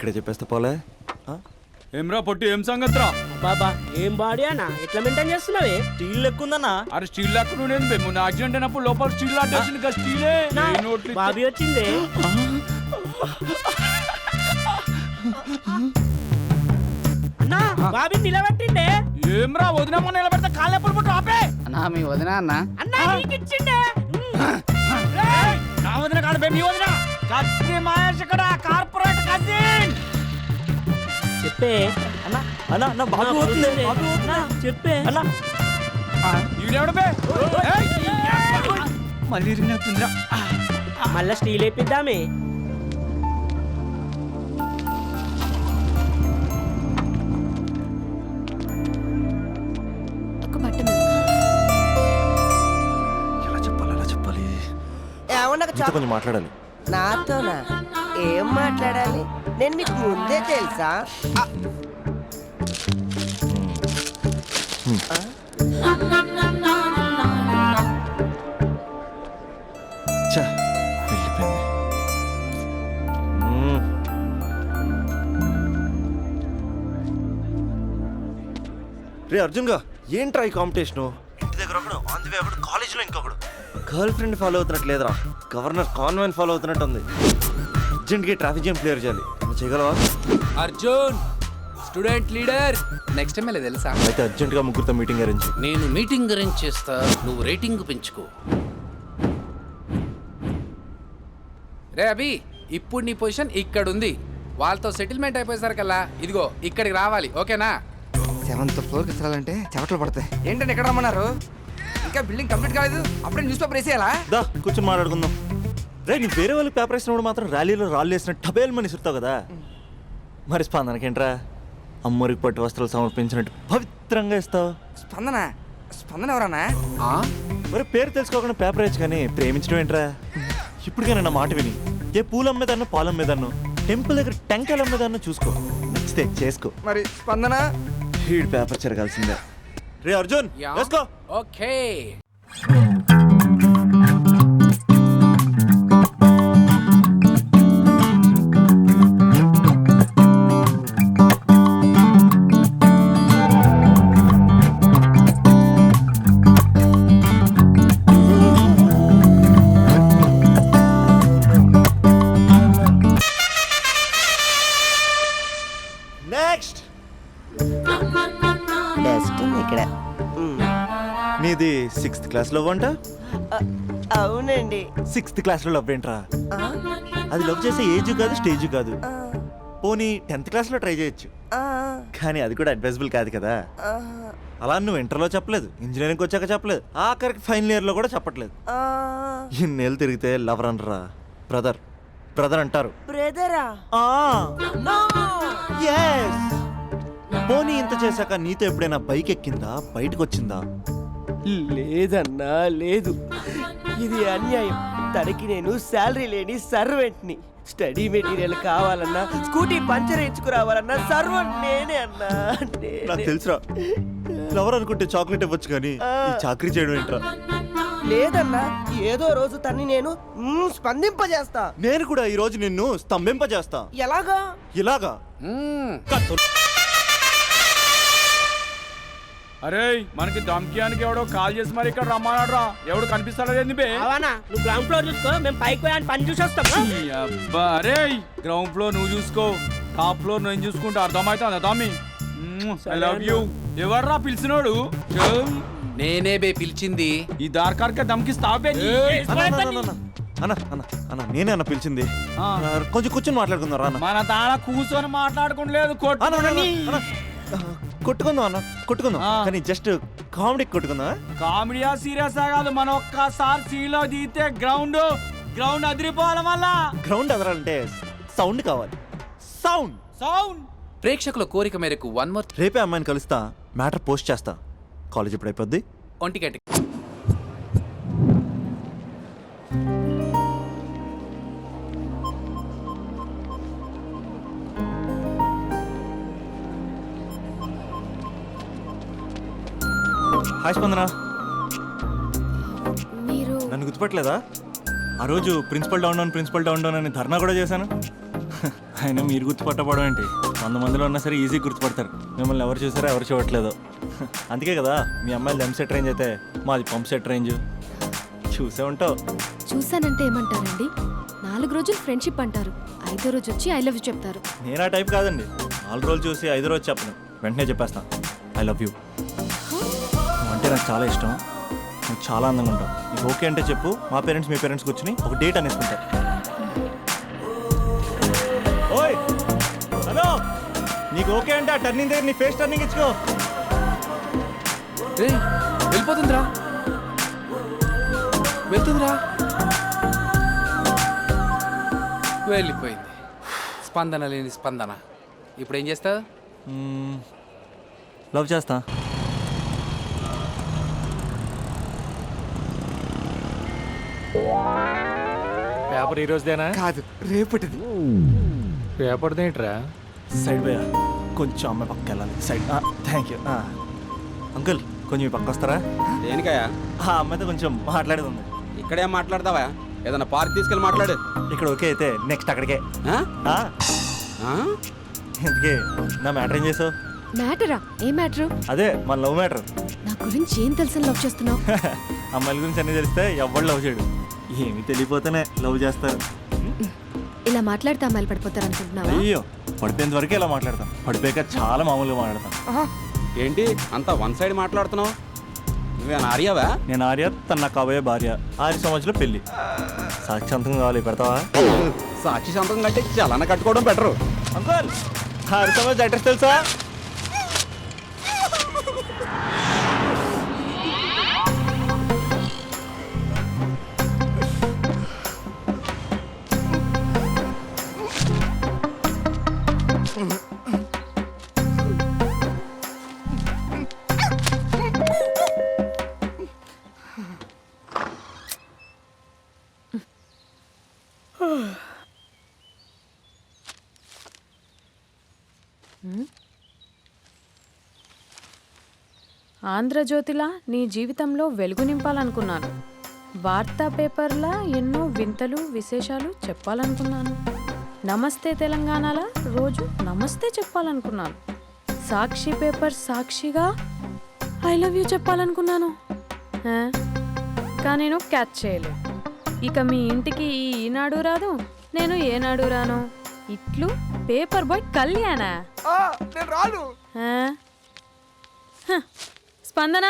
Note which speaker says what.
Speaker 1: ఇక్కడే చెప్పేస్తే పోలే?
Speaker 2: ఏమ్రా పొట్టి ఏం సంగతిరా?
Speaker 3: బాబా ఏం బాడీ అన్న? ఎట్లా మెయింటైన్ చేస్తున్నావే?
Speaker 1: స్టీల్ లెక్క ఉందన్నా
Speaker 2: అరే స్టీల్ లాక్ నువ్వు మొన్న యాక్సిడెంట్ అయినప్పుడు లోపల స్టీల్ లాట్ కదా స్టీలే. నోట్లు
Speaker 3: బాబీ వచ్చింది. అన్నా బాబీ నిలబెట్టిండే
Speaker 2: ఏమ్రా వదినమ్మ నిలబెడితే కాళ్ళు ఎప్పుడు పుట్టు? ఆపే.
Speaker 4: అన్నా మీ వదిన అన్న?
Speaker 3: అన్నా నీకు ఇచ్చిండే
Speaker 2: నా వదిన కాదు నీ వదిన. కత్తి మహేష్ ఇక్కడ కార్పొరేట్ కజిన్
Speaker 3: చెప్పే.
Speaker 1: అన్నా అన్నా అన్న బాబు. బాబు
Speaker 3: అన్నా
Speaker 2: మళ్ళీ
Speaker 3: మళ్ళా స్టీల్ వేపిద్దామే.
Speaker 1: ఎలా చెప్పాలి ఎలా చెప్పాలి?
Speaker 5: ఏమన్నా
Speaker 1: కొంచెం మాట్లాడాలి.
Speaker 5: నాతోనా? ఏం మాట్లాడాలి? నేను మీకు ముందే తెలుసా.
Speaker 1: రే అర్జున్గా ఏంట్రా ఈ కాంపిటీషన్? ఇంటి దగ్గర ఒకడు ఆన్ ది వే ఒకడు కాలేజీలో ఇంకొకడు. గర్ల్ ఫ్రెండ్ ఫాలో అవుతున్నట్టు లేదురా. గవర్నర్ కాన్వెంట్ ఫాలో అవుతున్నట్టు ఉంది అర్జెంట్గా ట్రాఫిక్ జామ్ క్లియర్ చేయాలి. చేయగలవా?
Speaker 6: Arjun student leader. Next MLA తెలుసా?
Speaker 1: అయితే అర్జెంట్గా ముగ్గురితో మీటింగ్ అరేంజ్ చేయి.
Speaker 6: నేను మీటింగ్ అరేంజ్ చేస్తా. నువ్వు రేటింగ్ పెంచుకో. రే అభి ఇప్పుడు నీ పొజిషన్ ఇక్కడ ఉంది వాళ్ళతో సెటిల్మెంట్ అయిపోయేసరికల్లా ఇదిగో ఇక్కడికి రావాలి. ఓకేనా?
Speaker 4: సెవెంత్ ఫ్లోర్కి ఎత్తాలంటే చెమటలు పడతాయి. ఏంటంటే ఎక్కడ రమ్మన్నారు? ఇంకా బిల్డింగ్ కంప్లీట్ కాలేదు. అప్పుడే న్యూస్ పేపర్ వేసేయాలా?
Speaker 1: దా కూర్చొని మాట్లాడుకుందాం. రే నీ వేరే వాళ్ళకి పేపర్ వేసినప్పుడు మాత్రం ర్యాలీలో రాళ్ళు వేసిన టబేల్ మని సుడతావు కదా. మరి స్పందనకేంట్రా? అమ్మరికి పట్టు వస్త్రాలు సమర్పించినట్టు పవిత్రంగా ఇస్తావు.
Speaker 4: స్పందన? స్పందన ఎవరన్నా?
Speaker 6: ఆ?
Speaker 1: మరి పేరు తెలుసుకోకుండా పేపర్ వేయచ్చు కానీ ప్రేమించడం ఏంట్రా? ఇప్పటికైనా నా మాట విని. ఏ పూలు అమ్మేదాన్నో పాలు అమ్మేదాన్నో టెంపుల్ దగ్గర టెంకాయలు అమ్మేదాన్నో చూసుకో. నచ్చితే చేసుకో.
Speaker 4: మరి స్పందన?
Speaker 1: హీడ్ పేపర్ చెరగాల్సిందే. రే అర్జున్
Speaker 6: ఓకే.
Speaker 1: సిక్స్త్ క్లాస్లో వంట
Speaker 5: ఆ, అవునండి.
Speaker 1: సిక్స్త్ క్లాస్లో లవ్ ఏంట్రా? అది లవ్ చేసే ఏజ్ కాదు స్టేజ్ కాదు. పోనీ టెన్త్ క్లాస్లో ట్రై చేయొచ్చు. కానీ అది కూడా అడ్వైజబుల్ కాదు కదా. అలా నువ్వు ఇంటర్లో చెప్పలేదు ఇంజనీరింగ్ వచ్చాక చెప్పలేదు ఆఖరికి ఫైనల్ ఇయర్లో కూడా చెప్పట్లేదు. ఇన్నేళ్ళు తిరిగితే లవర్ అనరా? బ్రదర్. బ్రదర్ అంటారు.
Speaker 5: బ్రదరా.
Speaker 1: పోనీ ఇంత చేశాక నీతో ఎప్పుడైనా బైక్ ఎక్కిందా? బయటకు వచ్చిందా
Speaker 5: లేదన్నా లేదు. ఇది అన్యాయం. తనకి నేను శాలరీ లేని సర్వెంట్ని. స్టడీ మెటీరియల్ కావాలన్నా స్కూటీ పంచర్ వేయించుకురావాలన్నా సర్వెంట్ నేనే అన్నా. నేనే.
Speaker 1: నాకు తెలుసురా. లవర్ అనుకుంటే చాక్లెట్ ఇవ్వచ్చు కానీ చాకరీ చేయడం ఏంట్రా?
Speaker 5: లేదన్నా ఏదో రోజు తన్ని నేను స్పందింపజేస్తా.
Speaker 1: నేను కూడా ఈ రోజు నిన్ను స్తంభింపజేస్తా.
Speaker 5: ఎలాగా?
Speaker 1: ఇలాగా.
Speaker 2: అరే మనకి దమ్కియానికి ఎవడో కాల్ చేసి మరి ఇక్కడ రమ్మన్నాడు రా ఎవడు కనిపిస్తాడో ఏంది బే?
Speaker 3: అవనా నువ్వు గ్రౌండ్ ఫ్లోర్ చూసుకో మేము పైకి పోయి పని చూసి వస్తాం
Speaker 2: ఈ అబ్బా అరే గ్రౌండ్ ఫ్లోర్ నువ్వు చూసుకో. టాప్ ఫ్లోర్ నేను చూసుకుంటే అర్థమవుతుంది తమ్మి ఐ లవ్ యూ ఎవర్రా పిలిచినోడు? చెయ్.
Speaker 6: నేనే బే పిలిచింది.
Speaker 2: ఈ దార్కార్కే దమ్కిస్తావే నీ.
Speaker 1: అన్న, అన్న, అన్న, అన్న, అన్న అన్న అన్న నేనే అన్న పిలిచింది.
Speaker 2: ఆ.
Speaker 1: ఆ, కొంచెం కూర్చొని మాట్లాడుకుందాం రా అన్న.
Speaker 2: మన తాళ కూర్చొని మాట్లాడుకోలేదు
Speaker 1: అన్న, అన్న, అన్న,
Speaker 2: కొట్టుకొని
Speaker 1: అన్న, ఆ, కొట్టుకుందాం అన్న కొట్టుకుందాం.
Speaker 2: ఆ.
Speaker 1: కానీ జస్ట్ కామెడీ కొట్టుకుందాం
Speaker 2: కామెడీయా సీరియస్ కాదు మన ఒక్కసారి సీలో దిగితే గ్రౌండ్ గ్రౌండ్ అదిరిపోవాలి మళ్ళా.
Speaker 1: గ్రౌండ్ ఎదరాలంటే సౌండ్ కావాలి. సౌండ్
Speaker 2: సౌండ్
Speaker 6: ప్రేక్షకుల కోరిక మేరకు వన్ మోర్
Speaker 1: రేపే అమ్మాయిని కలుస్తా మ్యాటర్ పోస్ట్ చేస్తా. కాలేజ్ ఎప్పుడు అయిపోద్ది. హాయ్ స్పందన
Speaker 7: మీరు
Speaker 1: నన్ను గుర్తుపట్టలేదా? ఆ రోజు principal down down principal down down అని ధర్నా కూడా చేశాను. అయినా మీరు గుర్తుపట్టబడం ఏంటి? వంద మందిలో ఉన్నా సరే ఈజీ గుర్తుపడతారు. మిమ్మల్ని ఎవరు చూసారో ఎవరు చూడట్లేదు. అందుకే కదా మీ అమ్మాయిలు ఎం సెట్ రేంజ్ అయితే మాది పంప్ సెట్ రేంజ్ చూసే ఉంటావు.
Speaker 8: చూసానంటే ఏమంటారండి? నాలుగు రోజులు ఫ్రెండ్షిప్ అంటారు. ఐదో రోజు వచ్చి ఐ లవ్ యూ చెప్తారు.
Speaker 1: నేను ఆ టైప్ కాదండి. నాలుగు రోజులు చూసి ఐదు రోజు చెప్పను. వెంటనే చెప్పేస్తాను ఐ లవ్ యూ నాకు చాలా ఇష్టం. నువ్వు చాలా అందంగా ఉంటావు నీకు ఓకే అంటే చెప్పు. మా పేరెంట్స్ మీ పేరెంట్స్ కూర్చుని ఒక డేట్ అనేసుకుంటారు ఓయ్! హలో! నీకు ఓకే అంటే ఆ టర్నింగ్ దగ్గర నీ ఫేస్ టర్నింగ్ ఇచ్చుకో.
Speaker 6: వెళ్ళిపోతుందిరా. వెళ్తుందిరా. వెళ్ళిపోయింది. స్పందన లేని స్పందన. ఇప్పుడు ఏం చేస్తావు?
Speaker 1: లవ్ చేస్తా. పేపర్ ఈ రోజుదేనా?
Speaker 9: కాదు రేపటిది.
Speaker 6: పేపర్ ఏంట్రా?
Speaker 1: సైడ్ పోయా కొంచెం అమ్మాయి పక్క వెళ్ళాలి. సైడ్ థ్యాంక్ యూ అంకుల్ కొంచెం ఈ పక్క వస్తారా?
Speaker 10: దేనికయ్యా?
Speaker 1: ఆ అమ్మాయితో కొంచెం మాట్లాడేది ఉంది.
Speaker 10: ఇక్కడేం మాట్లాడతావా? ఏదైనా పార్క్ తీసుకెళ్ళి మాట్లాడు.
Speaker 1: ఇక్కడ ఓకే అయితే నెక్స్ట్ అక్కడికే.
Speaker 10: ఆ?
Speaker 1: ఆ,
Speaker 10: ఆ?
Speaker 1: ఇంతకీ నా మ్యాటర్ ఏం చేసావు?
Speaker 8: మ్యాటరా? ఏ మ్యాటరు?
Speaker 1: అదే మన లవ్ మ్యాటర్.
Speaker 8: నా గురించి ఏం తెలుసని లవ్ చేస్తున్నావు?
Speaker 1: అమ్మాయిల గురించి అన్నీ తెలిస్తే ఎవ్వడు లవ్ చేయడు. ఏమి తెలియపోతేనే లవ్ చేస్తారు.
Speaker 8: ఇలా మాట్లాడితే అమ్మాయిలు పడిపోతారు అనుకుంటున్నావా
Speaker 1: అయ్యో పడిపోయేంత వరకే ఇలా మాట్లాడతాం. పడిపోయాక చాలా మామూలుగా మాట్లాడతాం.
Speaker 10: ఏంటి అంతా వన్ సైడ్ మాట్లాడుతున్నావు? నువ్వేనా ఆర్యావా?
Speaker 1: నేను ఆర్య తన నాకు కాబోయే భార్య. ఆరు సంవత్సరాలు పెళ్ళి సాక్షాంతం కావాలి పెడతావా?
Speaker 10: సాక్షి సంతకం కంటే చలన కట్టుకోవడం బెటరు
Speaker 1: అంకుల్ ఆరు సంవత్సరాలు అడ్రస్ తెలుసా?
Speaker 11: ఆంధ్రజ్యోతిలా నీ జీవితంలో వెలుగు నింపాలనుకున్నాను. వార్తా పేపర్లా ఎన్నో వింతలు విశేషాలు చెప్పాలనుకున్నాను. నమస్తే తెలంగాణలా? రోజు నమస్తే చెప్పాలనుకున్నాను. సాక్షి పేపర్ సాక్షిగా ఐ లవ్ యూ చెప్పాలనుకున్నాను. కానీ నేను క్యాచ్ చేయలేదు. ఇక మీ ఇంటికి ఈనాడు రాదు నేను ఏనాడు రాను. ఇట్లు పేపర్ బాయ్ కళ్యాణా.
Speaker 9: రాను.
Speaker 11: స్పందన?